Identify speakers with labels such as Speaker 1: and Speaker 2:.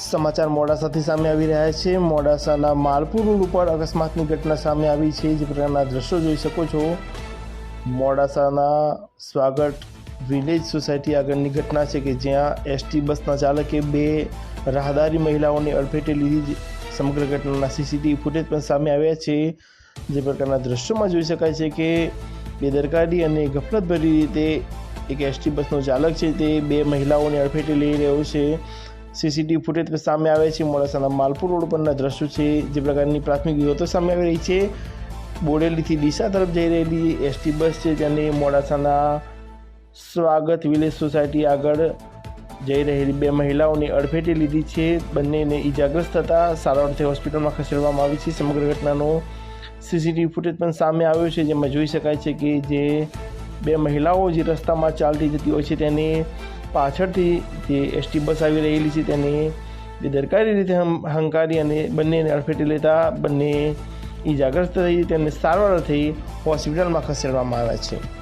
Speaker 1: સમાચાર મોડાસાથી સામે આવી રહ્યા છે. મોડાસાના માલપુર રોડ ઉપર અકસ્માતની ઘટના સામે આવી છે. જે પ્રકારના દ્રશ્યો જોઈ શકો છો. મોડાસાના સ્વાગત વિલેજ સોસાયટી આગળની ઘટના છે કે જ્યાં એસટી બસના ચાલકે બે રાહદારી મહિલાઓને અડફેટે લીધી સમગ્ર ઘટનાના સીસીટીવી ફૂટેજ પણ સામે આવ્યા છે. જે પ્રકારના દ્રશ્યોમાં જોઈ શકાય છે કે બેદરકારી અને ગફલતભરી રીતે એક એસટી બસનો ચાલક છે તે બે મહિલાઓને અડફેટે લઈ રહ્યો છે. સીસીટીવી ફૂટેજ સામે આવે છે. મોડાસાના માલપુર રોડ પરના દ્રશ્યો છે. જે પ્રકારની પ્રાથમિક વિગતો સામે આવી રહી છે. બોડેલીથી ડીસા તરફ જઈ રહેલી એસટી બસ છે તેને મોડાસાના સ્વાગત વિલેજ સોસાયટી આગળ જઈ રહેલી બે મહિલાઓની અડફેટે લીધી છે. બંનેને ઈજાગ્રસ્ત થતાં સારવારથી હોસ્પિટલમાં ખસેડવામાં આવી છે. સમગ્ર ઘટનાનો સીસીટીવી ફૂટેજ પણ સામે આવ્યો છે. જેમાં જોઈ શકાય છે કે જે બે મહિલાઓ જે રસ્તામાં ચાલતી જતી હોય છે તેને પાછળથી જે એસટી બસ આવી રહેલી છે તેને બેદરકારી રીતે હંકારી અને બંનેને અડફેટે લેતા બંને ઈજાગ્રસ્ત થઈ તેમને સારવાર થઈ હોસ્પિટલમાં ખસેડવામાં આવ્યા છે.